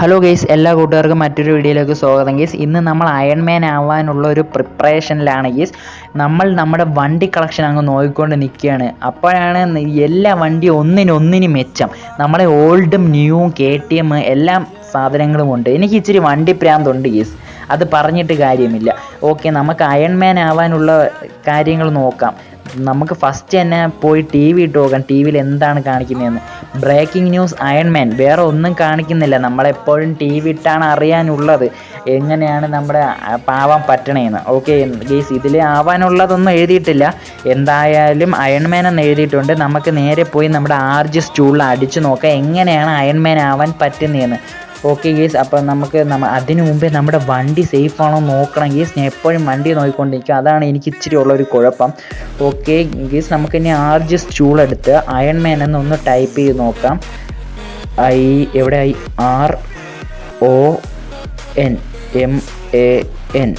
Hello guys എല്ലാ കൂട്ടുകാർക്കും മറ്റൊരു വീഡിയോയിലേക്ക് സ്വാഗതം ഗെയ്സ് ഇന്ന് നമ്മൾ അയൺമാൻ ആവാനുള്ള ഒരു പ്രിപ്പറേഷനിലാണ് ഗെയ്സ് നമ്മൾ നമ്മുടെ വണ്ടി കളക്ഷൻ അങ്ങ് നോക്കിക്കൊണ്ട് നിൽക്കുകയാണ്. അപ്പോഴാണ് എല്ലാ വണ്ടിയും ഒന്നിനൊന്നിന് മെച്ചം. നമ്മുടെ ഓൾഡും ന്യൂവും കെ ടി എം എല്ലാം സാധനങ്ങളും ഉണ്ട്. എനിക്ക് ഇച്ചിരി വണ്ടി പ്രാന്തുണ്ട് ഗെയ്സ് അത് പറഞ്ഞിട്ട് കാര്യമില്ല. ഓക്കെ നമുക്ക് അയൺമാൻ ആവാനുള്ള കാര്യങ്ങൾ നോക്കാം. നമുക്ക് ഫസ്റ്റ് തന്നെ പോയി ടി വി ഇട്ട് നോക്കാം. ടി വിയിൽ എന്താണ് കാണിക്കുന്നതെന്ന്. ബ്രേക്കിംഗ് ന്യൂസ് അയൺമാൻ വേറെ ഒന്നും കാണിക്കുന്നില്ല. നമ്മളെപ്പോഴും ടി വി ഇട്ടാണ് അറിയാനുള്ളത്. എങ്ങനെയാണ് നമ്മുടെ പാവം പാവാൻ പറ്റണേന്ന്. ഓക്കെ ഗീസ് ഇതിൽ ആവാനുള്ളതൊന്നും എഴുതിയിട്ടില്ല. എന്തായാലും അയൺമാൻ എന്ന് എഴുതിയിട്ടുണ്ട്. നമുക്ക് നേരെ പോയി നമ്മുടെ ആർജി സ്റ്റൂളിൽ അടിച്ചു നോക്കാം. എങ്ങനെയാണ് അയൺമാൻ ആവാൻ പറ്റുന്നതെന്ന് ഓക്കെ ഗേസ് അപ്പോൾ നമുക്ക് അതിനു മുമ്പേ നമ്മുടെ വണ്ടി സേഫ് ആണോ നോക്കണം ഗേസ് ഞാൻ എപ്പോഴും വണ്ടി നോക്കിക്കൊണ്ടിരിക്കും. അതാണ് എനിക്ക് ഇച്ചിരി ഉള്ളൊരു കുഴപ്പം. ഓക്കെ ഗേസ് നമുക്ക് ഇനി ജി സ്റ്റൂൾ എടുത്ത് അയൺമാൻ എന്നൊന്ന് ടൈപ്പ് ചെയ്ത് നോക്കാം. ഐ എവിടെ I R O N M A N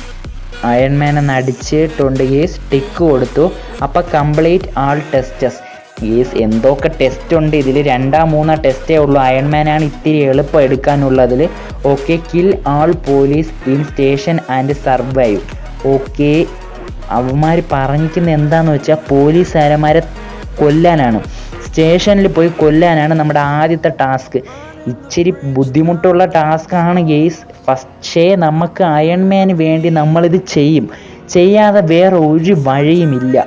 Ironman എന്ന് അടിച്ചിട്ടുണ്ട് ഗേസ് ടിക്ക് കൊടുത്തു. അപ്പോൾ കംപ്ലീറ്റ് ആൾ ടെസ്റ്റസ് ഗേസ് എന്തൊക്കെ ടെസ്റ്റ് ഉണ്ട്. ഇതിൽ രണ്ടാ മൂന്നാ ടെസ്റ്റേ ഉള്ളൂ. അയൺമാനാണ് ഇത്തിരി എളുപ്പം എടുക്കാനുള്ളതിൽ okay kill all police in station and survive okay അവന്മാർ പറഞ്ഞിരിക്കുന്നത് എന്താണെന്ന് വെച്ചാൽ പോലീസുകാരന്മാരെ കൊല്ലാനാണ്. സ്റ്റേഷനിൽ പോയി കൊല്ലാനാണ് നമ്മുടെ ആദ്യത്തെ ടാസ്ക് ഇച്ചിരി ബുദ്ധിമുട്ടുള്ള ടാസ്ക്കാണ് ഗെയ്സ് പക്ഷേ നമുക്ക് അയൺമാന് വേണ്ടി നമ്മളിത് ചെയ്യും. ചെയ്യാതെ വേറെ ഒരു വഴിയുമില്ല.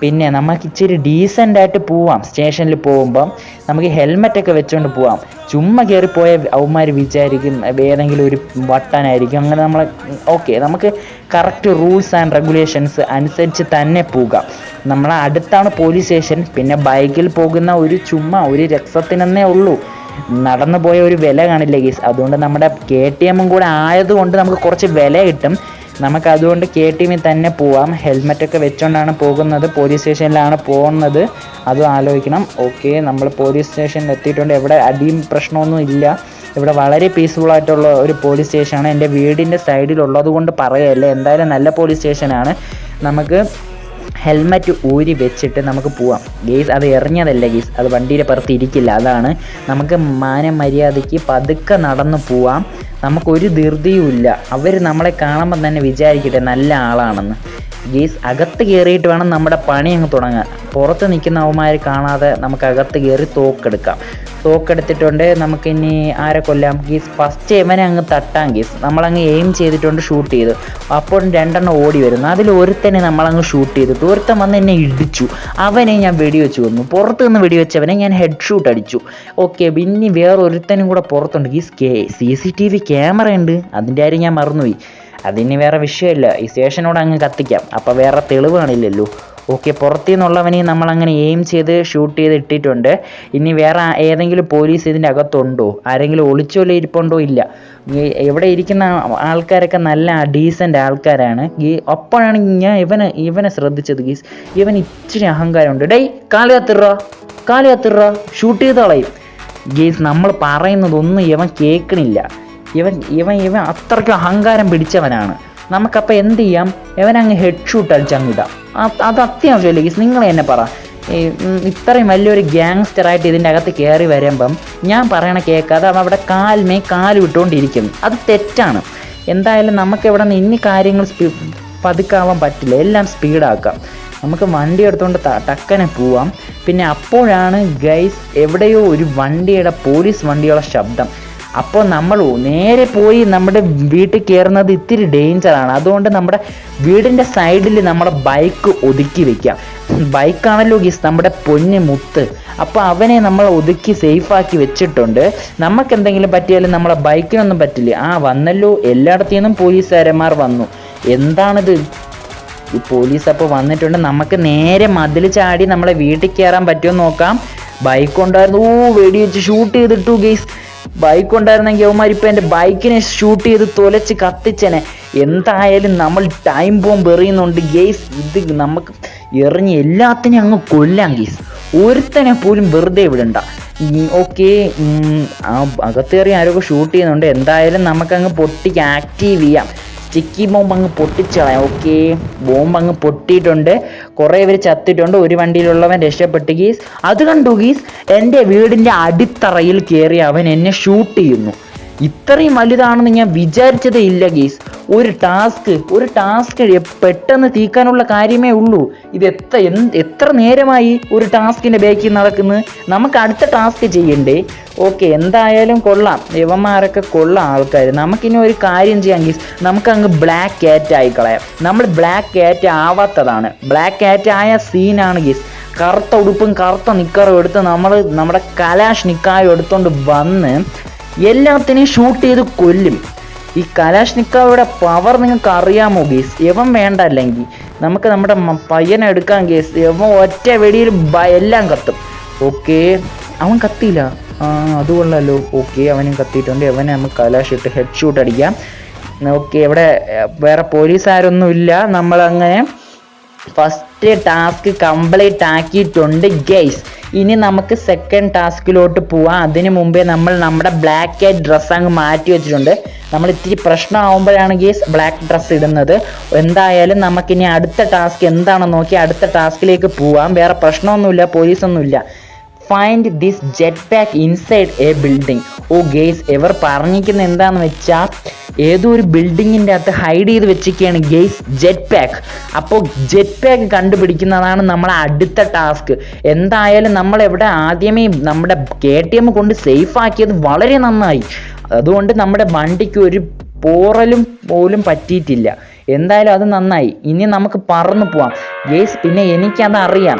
പിന്നെ നമുക്ക് ഇച്ചിരി ഡീസന്റ് ആയിട്ട് പോവാം. സ്റ്റേഷനിൽ പോകുമ്പം നമുക്ക് ഹെൽമെറ്റൊക്കെ വെച്ചുകൊണ്ട് പോവാം. ചുമ്മാ കയറിപ്പോയ അവന്മാർ വിചാരിക്കും ഏതെങ്കിലും ഒരു വട്ടാനായിരിക്കും. അങ്ങനെ നമ്മളെ ഓക്കെ നമുക്ക് കറക്റ്റ് റൂൾസ് ആൻഡ് റെഗുലേഷൻസ് അനുസരിച്ച് തന്നെ പോകാം. നമ്മളെ അടുത്താണ് പോലീസ് സ്റ്റേഷൻ പിന്നെ ബൈക്കിൽ പോകുന്ന ഒരു ചുമ്മാ ഒരു രക്തത്തിനെന്നേ ഉള്ളൂ. നടന്നു പോയ ഒരു വില കാണില്ല ഗീസ്. അതുകൊണ്ട് നമ്മുടെ കെ ടി എമ്മും കൂടെ ആയതുകൊണ്ട് നമുക്ക് കുറച്ച് വില കിട്ടും. നമുക്ക് അതുകൊണ്ട് കെ ടി എമ്മിൽ തന്നെ പോവാം. ഹെൽമെറ്റൊക്കെ വെച്ചുകൊണ്ടാണ് പോകുന്നത്. പോലീസ് സ്റ്റേഷനിലാണ് പോകുന്നത്. അതും ആലോചിക്കണം. ഓക്കെ നമ്മൾ പോലീസ് സ്റ്റേഷനിൽ എത്തിയിട്ടുണ്ട്. എവിടെ അടിയും പ്രശ്നമൊന്നും ഇല്ല. ഇവിടെ വളരെ പീസ്ഫുൾ ആയിട്ടുള്ള ഒരു പോലീസ് സ്റ്റേഷനാണ് എന്റെ വീടിന്റെ സൈഡിലുള്ളത് കൊണ്ട് പറയല്ലേ? എന്തായാലും നല്ല പോലീസ് സ്റ്റേഷനാണ് നമുക്ക് ഹെൽമറ്റ് ഊരി വെച്ചിട്ട് നമുക്ക് പോവാം. ഗെയ്സ് അത് എറിഞ്ഞതല്ല ഗെയ്സ്. അത് വണ്ടിയുടെ പുറത്ത് ഇരിക്കില്ല. അതാണ് നമുക്ക് മാനമര്യാദയ്ക്ക് പതുക്കെ നടന്നു പോവാം. നമുക്കൊരു ധൃതിയും ഇല്ല. അവർ നമ്മളെ കാണുമ്പോൾ തന്നെ വിചാരിക്കട്ടെ നല്ല ആളാണെന്ന്. ഗെയ്സ് അകത്ത് കയറിയിട്ട് വേണം നമ്മുടെ പണി അങ്ങ് തുടങ്ങാൻ. പുറത്ത് നിൽക്കുന്ന അവന്മാർ കാണാതെ നമുക്ക് അകത്ത് കയറി തോക്കെടുക്കാം. തോക്കെടുത്തിട്ടുണ്ട് നമുക്കിനി ആരെ കൊല്ലാം? ഗീസ് ഫസ്റ്റ് ഇവനെ അങ്ങ് തട്ടാൻ ഗീസ്. നമ്മളങ്ങ് എയിം ചെയ്തിട്ടുണ്ട് ഷൂട്ട് ചെയ്തു. അപ്പോൾ രണ്ടെണ്ണം ഓടി വരുന്നു. അതിൽ ഒരുത്തനെ നമ്മളങ്ങ് ഷൂട്ട് ചെയ്തിട്ട് ഒരുത്തൻ വന്ന് എന്നെ ഇടിച്ചു. അവനെ ഞാൻ വെടിവെച്ച് കൊന്നു. പുറത്ത് നിന്ന് വെടിവെച്ചവനെ ഞാൻ ഹെഡ് ഷൂട്ട് അടിച്ചു. ഓക്കെ പിന്നെ വേറെ ഒരുത്തനും കൂടെ പുറത്തുണ്ട്. ഗീസ് കേ C C T V camera ഉണ്ട്. അതിന്റെ കാര്യം ഞാൻ മറന്നുപോയി. അതിന് വേറെ വിഷയമില്ല. ഈ സ്റ്റേഷനോട് അങ്ങ് കത്തിക്കാം. അപ്പോൾ വേറെ തെളിവ് കാണില്ലല്ലോ. ഓക്കെ പുറത്തു നിന്നുള്ളവനെ നമ്മൾ അങ്ങനെ എയിം ചെയ്ത് ഷൂട്ട് ചെയ്ത് ഇട്ടിട്ടുണ്ട്. ഇനി വേറെ ഏതെങ്കിലും പോലീസ് ഇതിന്റെ അകത്തുണ്ടോ? ആരെങ്കിലും ഒളിച്ചോലെ ഇരിപ്പുണ്ടോ? ഇല്ല. ഇവിടെ ഇരിക്കുന്ന ആൾക്കാരൊക്കെ നല്ല ഡീസന്റ് ആൾക്കാരാണ്. ഈ അപ്പോഴാണ് ഞാൻ ഇവനെ ഇവനെ ശ്രദ്ധിച്ചത്. ഗീസ് ഇവൻ ഇച്ചിരി അഹങ്കാരമുണ്ട്. ഡേയ് കാൽ കത്തിറ കത്തിറ ഷൂട്ട് ചെയ്ത് കളയും. ഗീസ് നമ്മൾ പറയുന്നതൊന്നും ഇവൻ കേൾക്കണില്ല. ഇവൻ ഇവൻ ഇവൻ അത്രയ്ക്ക് അഹങ്കാരം പിടിച്ചവനാണ്. നമുക്കപ്പോൾ എന്ത് ചെയ്യാം? ഇവൻ ഹെഡ് ഷൂട്ട് അടിച്ചങ്ങിടാം അത് അത്യാവശ്യം അത്യാവശ്യമല്ലേ ഗീസ് നിങ്ങൾ തന്നെ പറ. ഇത്രയും വലിയൊരു ഗ്യാങ്സ്റ്റർ ആയിട്ട് ഇതിന്റെ അകത്ത് കയറി വരുമ്പം ഞാൻ പറയണ കേൾക്കാതെ അവൻ അവിടെ കാൽമേ കാൽ വിട്ടുകൊണ്ടിരിക്കുന്നു അത് തെറ്റാണ്. എന്തായാലും നമുക്ക് ഇവിടെ നിന്ന് ഇനി കാര്യങ്ങൾ സ്പീ പതുക്കാവാൻ പറ്റില്ല. എല്ലാം സ്പീഡാക്കാം നമുക്ക് വണ്ടി എടുത്തുകൊണ്ട് ടക്കനെ പോവാം. പിന്നെ അപ്പോഴാണ് ഗൈസ് എവിടെയോ ഒരു വണ്ടിയുടെ പോലീസ് വണ്ടിയുള്ള ശബ്ദം. അപ്പോൾ നമ്മൾ നേരെ പോയി നമ്മുടെ വീട്ടിൽ കയറുന്നത് ഇത്തിരി ഡേഞ്ചറാണ് അതുകൊണ്ട് നമ്മുടെ വീടിന്റെ സൈഡിൽ നമ്മുടെ ബൈക്ക് ഒതുക്കി വെക്കാം. ബൈക്കാണല്ലോ ഗീസ് നമ്മുടെ പൊന്ന് മുത്ത്. അപ്പോൾ അവനെ നമ്മൾ ഒതുക്കി സേഫാക്കി വെച്ചിട്ടുണ്ട്. നമുക്ക് എന്തെങ്കിലും പറ്റിയാലും നമ്മളെ ബൈക്കിനൊന്നും പറ്റില്ല. ആ വന്നല്ലോ. എല്ലായിടത്തു നിന്നും പോലീസുകാരന്മാർ വന്നു. എന്താണിത്? ഈ പോലീസ് അപ്പോൾ വന്നിട്ടുണ്ട്. നമുക്ക് നേരെ മതിൽ ചാടി നമ്മളെ വീട്ടിൽ കയറാൻ പറ്റുമോ നോക്കാം. ബൈക്ക് ഉണ്ടായിരുന്നു ഓ വെടിവെച്ച് ഷൂട്ട് ചെയ്തിട്ടു ഗെയ്സ് ബൈക്ക് ഉണ്ടായിരുന്നെങ്കിൽ അവന്മാർ ഇപ്പം എന്റെ ബൈക്കിനെ ഷൂട്ട് ചെയ്ത് തൊലച്ച് കത്തിച്ചനെ. എന്തായാലും നമ്മൾ ടൈം ബോംബ് എറിയുന്നുണ്ട് ഗെയ്സ് ഇത് നമുക്ക് എറിഞ്ഞ് എല്ലാത്തിനെയും അങ്ങ് കൊല്ലാം ഗെയ്സ് ഒരുത്തനെ പോലും വെറുതെ വിടണ്ട. ഓക്കെ ആ അകത്തേറി ആരൊക്കെ ഷൂട്ട് ചെയ്യുന്നുണ്ട് എന്തായാലും നമുക്കങ്ങ് പൊട്ടിക്ക് ആക്റ്റീവ് ചെയ്യാം. സ്റ്റിക്കി ബോംബ് അങ്ങ് പൊട്ടിച്ചളയാം ഓക്കെ ബോംബ് അങ്ങ് പൊട്ടിയിട്ടുണ്ട്. കുറേ പേര് ചത്തിട്ടുണ്ട്. ഒരു വണ്ടിയിലുള്ളവൻ രക്ഷപ്പെട്ടു ഗീസ്. അത് കണ്ടു ഗീസ്? എന്റെ വീടിന്റെ അടിത്തറയിൽ കയറി അവൻ എന്നെ ഷൂട്ട് ചെയ്യുന്നു. ഇത്രയും വലുതാണെന്ന് ഞാൻ വിചാരിച്ചതേ ഇല്ല ഗീസ്. ഒരു ടാസ്ക് ഒരു ടാസ്ക് പെട്ടെന്ന് തീക്കാനുള്ള കാര്യമേ ഉള്ളൂ. ഇത് എത്ര എത്ര നേരമായി ഒരു ടാസ്കിന്റെ ബേക്കിൽ നടക്കുന്നു? നമുക്ക് അടുത്ത ടാസ്ക് ചെയ്യണ്ടേ? ഓക്കെ എന്തായാലും കൊള്ളാം. യവന്മാരൊക്കെ കൊള്ളാം ആൾക്കാർ നമുക്കിനി ഒരു കാര്യം ചെയ്യാം ഗീസ്. നമുക്ക് അങ്ങ് ബ്ലാക്ക് ക്യാറ്റ് ആയിക്കളയാം കളയാം. നമ്മൾ ബ്ലാക്ക് ക്യാറ്റ് ആവാത്തതാണ്. ബ്ലാക്ക് ക്യാറ്റ് ആയ സീനാണ് ഗീസ്. കറുത്ത ഉടുപ്പും കറുത്ത നിക്കറും എടുത്ത് നമ്മൾ നമ്മുടെ കലാഷ് നിക്കായും എടുത്തുകൊണ്ട് വന്ന് എല്ലാത്തിനെയും ഷൂട്ട് ചെയ്ത് കൊല്ലും. ഈ കലാഷ്നിക്കാവയുടെ പവർ നിങ്ങൾക്ക് അറിയാമോ ഗേസ്? എവൻ വേണ്ട അല്ലെങ്കിൽ നമുക്ക് നമ്മുടെ പയ്യനെ എടുക്കാൻ ഗേസ്. എവൻ ഒറ്റ വെടിയിൽ എല്ലാം കത്തും. ഓക്കെ. അവൻ കത്തിയില്ല. ആ അത് ഓക്കെ അവനും കത്തിയിട്ടുണ്ട്. അവനെ നമുക്ക് കലാഷ് ഇട്ട് ഹെഡ് ഷൂട്ട് അടിക്കാം. ഓക്കെ ഇവിടെ വേറെ പോലീസുകാരൊന്നും ഇല്ല നമ്മളങ്ങനെ ഫസ്റ്റ് ടാസ്ക് കംപ്ലീറ്റ് ആക്കിയിട്ടുണ്ട് ഗെയ്സ് ഇനി നമുക്ക് സെക്കൻഡ് ടാസ്കിലോട്ട് പോവാം. അതിന് മുമ്പേ നമ്മൾ നമ്മുടെ ബ്ലാക്ക് ഡ്രസ്സ് അങ്ങ് മാറ്റി വെച്ചിട്ടുണ്ട്. നമ്മൾ ഇത്തിരി പ്രശ്നമാകുമ്പോഴാണ് ഗെയ്സ് ബ്ലാക്ക് ഡ്രസ്സ് ഇടുന്നത്. എന്തായാലും നമുക്കിനി അടുത്ത ടാസ്ക് എന്താണെന്ന് നോക്കി അടുത്ത ടാസ്കിലേക്ക് പോവാം. വേറെ പ്രശ്നമൊന്നുമില്ല പോലീസൊന്നുമില്ല find this jet pack inside a building oh guys ever പറഞ്ഞിരിക്കുന്നത് എന്താണെന്ന് വെച്ചാൽ ഏതോ ഒരു ബിൽഡിങ്ങിന്റെ അകത്ത് ഹൈഡ് ചെയ്ത് വെച്ചിരിക്കുകയാണ് ഗെയ്സ് ജെറ്റ് പാക്ക് അപ്പോൾ ജെറ്റ് പാക്ക് കണ്ടുപിടിക്കുന്നതാണ് നമ്മളെ അടുത്ത ടാസ്ക്. എന്തായാലും നമ്മൾ എവിടെ ആദ്യമേ നമ്മുടെ കെ ടി എം കൊണ്ട് സേഫ് ആക്കിയത് വളരെ നന്നായി. അതുകൊണ്ട് നമ്മുടെ വണ്ടിക്ക് ഒരു പോറലും പോലും പറ്റിയിട്ടില്ല. എന്തായാലും അത് നന്നായി. ഇനി നമുക്ക് പറന്നു പോവാം. ഗേസ് പിന്നെ എനിക്കത് അറിയാം.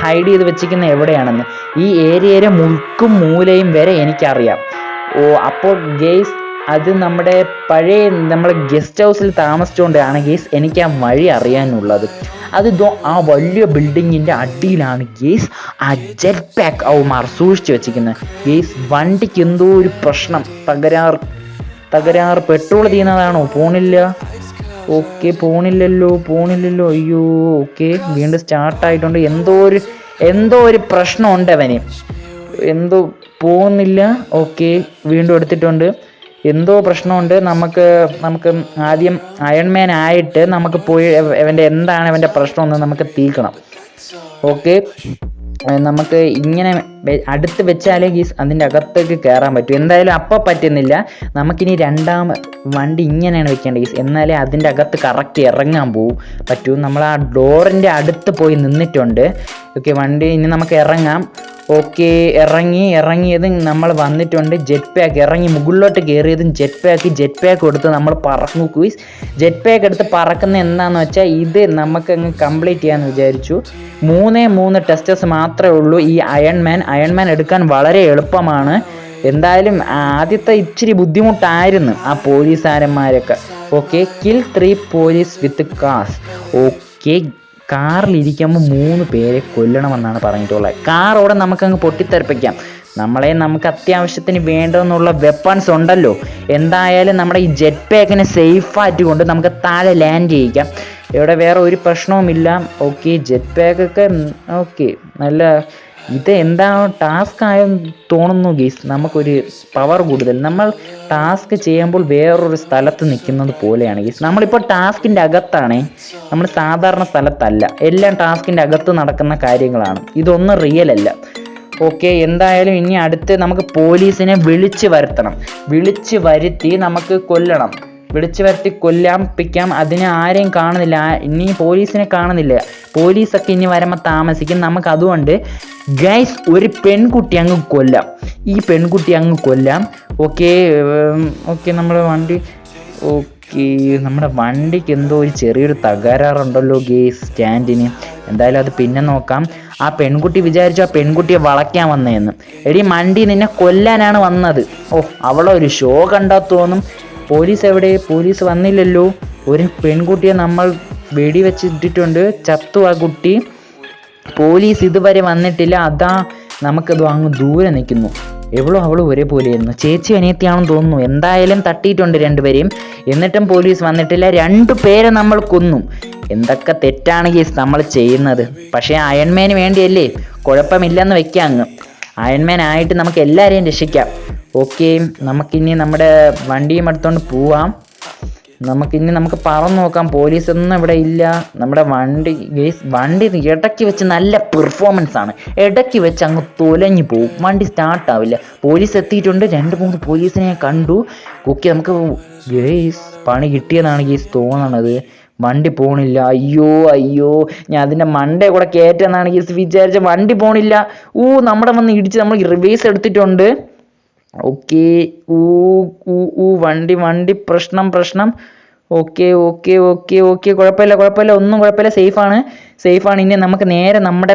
ഹൈഡ് ചെയ്ത് വെച്ചിരിക്കുന്ന എവിടെയാണെന്ന്. ഈ ഏരിയയിലെ മുൾക്കും മൂലയും വരെ എനിക്കറിയാം. ഓ അപ്പോൾ ഗെയ്സ് അത് നമ്മുടെ പഴയ നമ്മുടെ ഗസ്റ്റ് ഹൗസിൽ താമസിച്ചുകൊണ്ടാണ് ഗെയ്സ് എനിക്ക് ആ വഴി അറിയാനുള്ളത്. അത് ഇതോ ആ വലിയ ബിൽഡിങ്ങിന്റെ അടിയിലാണ് ഗെയ്സ് ആ ജെറ്റ് പാക്ക് അവന്മാർ സൂക്ഷിച്ചു വെച്ചിരിക്കുന്നത്. ഗെയ്സ് വണ്ടിക്ക് എന്തോ ഒരു പ്രശ്നം. തകരാർ തകരാർ. പെട്രോൾ തീരുന്നതാണോ? പോണില്ല. ഓക്കെ പോണില്ലല്ലോ പോണില്ലല്ലോ. അയ്യോ ഓക്കെ. വീണ്ടും സ്റ്റാർട്ടായിട്ടുണ്ട്. എന്തോ ഒരു എന്തോ ഒരു പ്രശ്നമുണ്ട് അവന്. എന്തോ പോകുന്നില്ല. ഓക്കെ. വീണ്ടും എടുത്തിട്ടുണ്ട്. എന്തോ പ്രശ്നമുണ്ട്. നമുക്ക് നമുക്ക് ആദ്യം അയൺമാൻ ആയിട്ട് നമുക്ക് പോയി അവ- അവന്റെ എന്താണ് അവന്റെ പ്രശ്നമെന്ന് നമുക്ക് തീർക്കണം. ഓക്കെ. നമുക്ക് ഇങ്ങനെ അടുത്ത് വെച്ചാലേ ഗീസ് അതിന്റെ അകത്തേക്ക് കയറാൻ പറ്റും. എന്തായാലും അപ്പോൾ പറ്റുന്നില്ല. നമുക്കിനി രണ്ടാം വണ്ടി ഇങ്ങനെയാണ് വെക്കേണ്ടത്. ഗീസ് എന്നാലേ അതിന്റെ അകത്ത് കറക്റ്റ് ഇറങ്ങാൻ പോകും പറ്റൂ. നമ്മൾ ആ ഡോറിന്റെ അടുത്ത് പോയി നിന്നിട്ടുണ്ട്. ഓക്കെ വണ്ടി ഇനി നമുക്ക് ഇറങ്ങാം. ഓക്കെ ഇറങ്ങി ഇറങ്ങിയതും നമ്മൾ വന്നിട്ടുണ്ട്. ജെറ്റ് പാക്ക് ഇറങ്ങി മുകളിലോട്ട് കയറിയതും ജെറ്റ് പാക്ക് ജെറ്റ് പാക്ക് കൊടുത്ത് നമ്മൾ പറക്കും ക്വീസ് ജെറ്റ് പാക്ക് എടുത്ത് പറക്കുന്ന എന്താണെന്ന് വെച്ചാൽ ഇത് നമുക്ക് അങ്ങ് കംപ്ലീറ്റ് ചെയ്യാമെന്ന് വിചാരിച്ചു. മൂന്നേ മൂന്ന് ടെസ്റ്റേഴ്സ് മാത്രമേ ഉള്ളൂ ഈ അയൺമാൻ അയൺമാൻ എടുക്കാൻ വളരെ എളുപ്പമാണ്. എന്തായാലും ആദ്യത്തെ ഇച്ചിരി ബുദ്ധിമുട്ടായിരുന്നു ആ പോലീസുകാരന്മാരൊക്കെ okay kill three police with cars okay കാറിലിരിക്കുമ്പോൾ മൂന്ന് പേരെ കൊല്ലണമെന്നാണ് പറഞ്ഞിട്ടുള്ളത്. കാറോടെ നമുക്കങ്ങ് പൊട്ടിത്തെറിപ്പിക്കാം. നമ്മളെ നമുക്ക് അത്യാവശ്യത്തിന് വേണ്ടെന്നുള്ള വെപ്പൺസ് ഉണ്ടല്ലോ. എന്തായാലും നമ്മുടെ ഈ ജെറ്റ് പാക്കിനെ സേഫായിട്ട് കൊണ്ട് നമുക്ക് താഴെ ലാൻഡ് ചെയ്യിക്കാം. ഇവിടെ വേറെ ഒരു പ്രശ്നവുമില്ല. ഓക്കെ ജെറ്റ് പാക്കൊക്കെ ഓക്കെ നല്ല ഇത് എന്താ ടാസ്ക് ആയെന്ന് തോന്നുന്നു ഗീസ്. നമുക്കൊരു പവർ കൂടുതൽ. നമ്മൾ ടാസ്ക് ചെയ്യുമ്പോൾ വേറൊരു സ്ഥലത്ത് നിൽക്കുന്നത് പോലെയാണ് ഗീസ്. നമ്മളിപ്പോൾ ടാസ്കിന്റെ അകത്താണ്. നമ്മൾ സാധാരണ സ്ഥലത്തല്ല. എല്ലാം ടാസ്കിന്റെ അകത്ത് നടക്കുന്ന കാര്യങ്ങളാണ്. ഇതൊന്നും റിയൽ അല്ല. ഓക്കെ എന്തായാലും ഇനി അടുത്ത് നമുക്ക് പോലീസിനെ വിളിച്ച് വരുത്തണം. വിളിച്ച് വരുത്തി നമുക്ക് കൊല്ലണം. വിളിച്ചു വരുത്തി കൊല്ലാം പിക്കാം. അതിനെ ആരെയും കാണുന്നില്ല. ഇനി പോലീസിനെ കാണുന്നില്ല. പോലീസൊക്കെ ഇനി വരുമ്പോൾ താമസിക്കും. നമുക്ക് അതുകൊണ്ട് ഗൈസ് ഒരു പെൺകുട്ടി അങ്ങ് കൊല്ലാം. ഈ പെൺകുട്ടി അങ്ങ് കൊല്ലാം. ഓക്കെ ഓക്കെ നമ്മുടെ വണ്ടി. ഓക്കെ നമ്മുടെ വണ്ടിക്ക് എന്തോ ഒരു ചെറിയൊരു തകരാറുണ്ടല്ലോ ഗേസ് സ്റ്റാൻഡിന് എന്തായാലും അത് പിന്നെ നോക്കാം. ആ പെൺകുട്ടി വിചാരിച്ചു ആ പെൺകുട്ടിയെ വളയ്ക്കാൻ വന്നതെന്ന് എടി മണ്ടി നിന്നെ കൊല്ലാനാണ് വന്നത്. ഓ അവളെ ഒരു ഷോ കണ്ടാ തോന്നും. പോലീസ് എവിടെ? പോലീസ് വന്നില്ലല്ലോ. ഒരു പെൺകുട്ടിയെ നമ്മൾ വെടിവെച്ചിട്ടിട്ടുണ്ട് ചത്തു ആ കുട്ടി. പോലീസ് ഇതുവരെ വന്നിട്ടില്ല. അതാ നമുക്കത് അങ്ങ് ദൂരെ നിൽക്കുന്നു. എവളോ അവളും ഒരേപോലെയായിരുന്നു. ചേച്ചി അനിയത്തിയാണെന്ന് തോന്നുന്നു. എന്തായാലും തട്ടിയിട്ടുണ്ട് രണ്ടുപേരെയും. എന്നിട്ടും പോലീസ് വന്നിട്ടില്ല. രണ്ടു പേരെ നമ്മൾ കൊന്നു. എന്തൊക്കെ തെറ്റാണ് കേസ് നമ്മൾ ചെയ്യുന്നത്. പക്ഷേ അയൺമേന് വേണ്ടിയല്ലേ? കുഴപ്പമില്ലെന്ന് വെക്കാം അങ്ങ്. അയൺമേനായിട്ട് നമുക്ക് എല്ലാവരെയും രക്ഷിക്കാം. ഓക്കെ നമുക്കിനി നമ്മുടെ വണ്ടിയും എടുത്തോണ്ട് പോവാം. നമുക്കിനി നമുക്ക് പറന്ന് നോക്കാം. പോലീസ് ഒന്നും ഇവിടെ ഇല്ല. നമ്മുടെ വണ്ടി ഗേസ് വണ്ടി ഇടയ്ക്ക് വെച്ച് നല്ല പെർഫോമൻസ് ആണ്. ഇടയ്ക്ക് വെച്ച് അങ്ങ് തൊലഞ്ഞു പോകും വണ്ടി സ്റ്റാർട്ട് ആവില്ല. പോലീസ് എത്തിയിട്ടുണ്ട്. രണ്ട് മൂന്ന് പോലീസിനെ കണ്ടു. ഓക്കെ നമുക്ക് ഗേസ് പണി കിട്ടിയതാണ് ഗേസ് തോന്നണത്. വണ്ടി പോണില്ല. അയ്യോ അയ്യോ. ഞാൻ അതിന്റെ മണ്ടേ കൂടെ കയറ്റാന്നാണ് ഗേസ് വിചാരിച്ച വണ്ടി പോണില്ല. ഊ നമ്മുടെ വന്ന് ഇടിച്ച് നമ്മൾ റിവേഴ്സ് എടുത്തിട്ടുണ്ട്. ഓക്കെ ഊ ഊ ഊ വണ്ടി വണ്ടി പ്രശ്നം പ്രശ്നം ഓക്കെ ഓക്കെ ഓക്കെ ഓക്കെ. കുഴപ്പമില്ല കുഴപ്പമില്ല. ഒന്നും കുഴപ്പമില്ല. സേഫാണ്. സേഫാണ്. ഇനി നമുക്ക് നേരെ നമ്മുടെ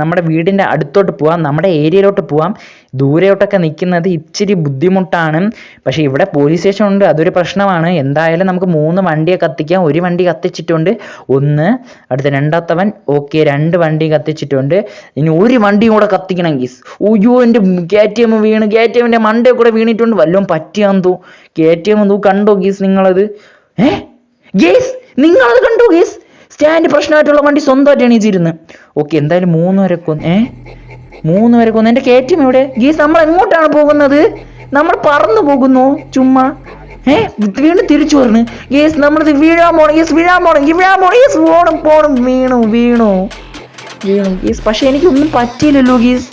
നമ്മുടെ വീടിന്റെ അടുത്തോട്ട് പോവാം. നമ്മുടെ ഏരിയയിലോട്ട് പോവാം. ദൂരെയോട്ടൊക്കെ നിൽക്കുന്നത് ഇച്ചിരി ബുദ്ധിമുട്ടാണ്. പക്ഷേ ഇവിടെ പോലീസ് സ്റ്റേഷൻ ഉണ്ട്. അതൊരു പ്രശ്നമാണ്. എന്തായാലും നമുക്ക് മൂന്ന് വണ്ടിയെ കത്തിക്കാം. ഒരു വണ്ടി കത്തിച്ചിട്ടുണ്ട്. ഒന്ന് അടുത്ത രണ്ടാത്തവൻ. ഓക്കെ രണ്ട് വണ്ടി കത്തിച്ചിട്ടുണ്ട്. ഇനി ഒരു വണ്ടിയും കൂടെ കത്തിക്കണം ഗീസ്. ഉയ്യോ എന്റെ കെ ടി എം വീണ്. കെ ടി എമ്മിന്റെ മണ്ടേ കൂടെ വീണിട്ടുണ്ട്. വല്ലതും പറ്റിയാന്തോ കെ ടി എം തൂ കണ്ടോ ഗീസ് നിങ്ങളത്? ഏ? ഗേസ് നിങ്ങളത് കണ്ടു ഗേസ് സ്റ്റാൻഡ് പ്രശ്നമായിട്ടുള്ള വണ്ടി സ്വന്തമായിട്ട് എണീച്ചിരുന്ന്. ഓക്കെ എന്തായാലും മൂന്ന് വരെ കൊന്ന് ഏ? മൂന്ന് വരെ കൊന്ന്. എന്റെ കയറ്റം എവിടെ? ഗീസ് നമ്മൾ എങ്ങോട്ടാണ് പോകുന്നത്? നമ്മൾ പറന്നു പോകുന്നു ചുമ്മാ. ഏ? വീണ്ടും തിരിച്ചു പറഞ്ഞു ഗേസ് നമ്മളിത് വീഴാൻ പോണം. ഗേസ് വീഴാൻ പോണം. വീഴാൻ പോണം. ഗേസ് പോണം പോണം വീണു വീണു. വീണു. ഗീസ് പക്ഷെ എനിക്കൊന്നും പറ്റിയില്ലല്ലോ ഗീസ്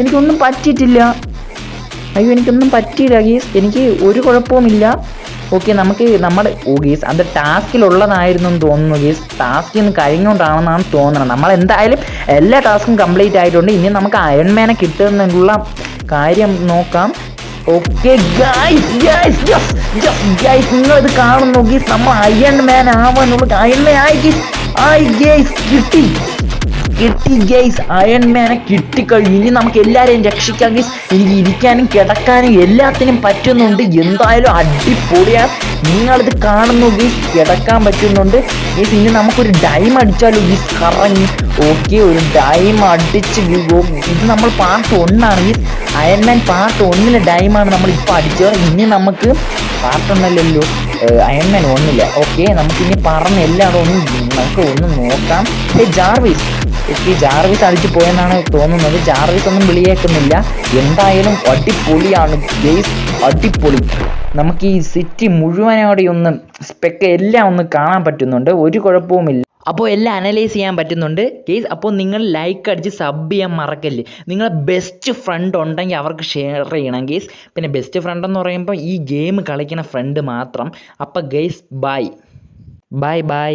എനിക്കൊന്നും പറ്റിയിട്ടില്ല. അയ്യോ എനിക്കൊന്നും പറ്റിയില്ല ഗീസ് എനിക്ക് ഒരു കുഴപ്പവുമില്ല. ഓക്കെ നമുക്ക് നമ്മുടെ ഓ ഗീസ് അത് ടാസ്കിലുള്ളതായിരുന്നു എന്ന് തോന്നുന്നു ഗീസ്. ടാസ്കിൽ നിന്ന് കഴിഞ്ഞുകൊണ്ടാണെന്നാണ് തോന്നുന്നത് നമ്മൾ എന്തായാലും എല്ലാ ടാസ്കും കംപ്ലീറ്റ് ആയിട്ടുണ്ട്. ഇനി നമുക്ക് അയൺമാനെ കിട്ടുന്നുള്ള കാര്യം നോക്കാം. ഓക്കെ ഗൈസ് ഗൈസ് ഗൈസ് നിങ്ങൾ ഇത് കാണുന്നു ഗീസ്. നമ്മൾ അയൺ മാൻ ആവാനുള്ള അയൺ മാൻ ആയി ഗീസ്. ആയി ഗൈസ് കിട്ടി. കിട്ടി ഗൈസ് അയൺമാനെ കിട്ടിക്കഴിഞ്ഞു. ഇനി നമുക്ക് എല്ലാവരെയും രക്ഷിക്കാൻ ഗൈസ് എനിക്ക് ഇരിക്കാനും കിടക്കാനും എല്ലാത്തിനും പറ്റുന്നുണ്ട്. എന്തായാലും അടിപൊളിയാണ് നിങ്ങളിത് കാണുന്നു ഗീസ് കിടക്കാൻ പറ്റുന്നുണ്ട്. ഗീസ് ഇനി നമുക്കൊരു ഡൈം അടിച്ചാലോ ഗീസ് കറങ്ങി. ഓക്കെ ഒരു ഡൈം അടിച്ച് ഇത് നമ്മൾ പാർട്ട് ഒന്നാണ് ഗീസ് അയൺമാൻ പാർട്ട് ഒന്നിലെ ഡൈമാണ് നമ്മൾ ഇപ്പോൾ അടിച്ചത്. ഇനി നമുക്ക് പാർട്ട് ഒന്നല്ലല്ലോ അയൺമാൻ ഒന്നില്ല ഓക്കെ നമുക്കിനി പറഞ്ഞ എല്ലാവരും ഒന്ന് നമുക്ക് ഒന്ന് നോക്കാം. ഏ ജാർവിസ് ഈ ജാർവിസ് അടിച്ചു പോയെന്നാണ് തോന്നുന്നത്. ജാർവിസ് ഒന്നും വിളിയേക്കുന്നില്ല. എന്തായാലും അടിപൊളിയാണ് ഗെയ്സ് അടിപൊളി. നമുക്ക് ഈ സിറ്റി മുഴുവനോടെ ഒന്ന് സ്പെക്ക് എല്ലാം ഒന്ന് കാണാൻ പറ്റുന്നുണ്ട്. ഒരു കുഴപ്പവുമില്ല അപ്പോൾ എല്ലാം അനലൈസ് ചെയ്യാൻ പറ്റുന്നുണ്ട്. കേസ് അപ്പോൾ നിങ്ങൾ ലൈക്ക് അടിച്ച് സബ് ചെയ്യാൻ മറക്കല്ലേ. നിങ്ങളെ ബെസ്റ്റ് ഫ്രണ്ട് ഉണ്ടെങ്കിൽ അവർക്ക് ഷെയർ ചെയ്യണം കേസ് പിന്നെ ബെസ്റ്റ് ഫ്രണ്ട് എന്ന് പറയുമ്പോൾ ഈ ഗെയിം കളിക്കുന്ന ഫ്രണ്ട് മാത്രം. അപ്പോൾ ഗെയ്സ് ബൈ ബൈ ബൈ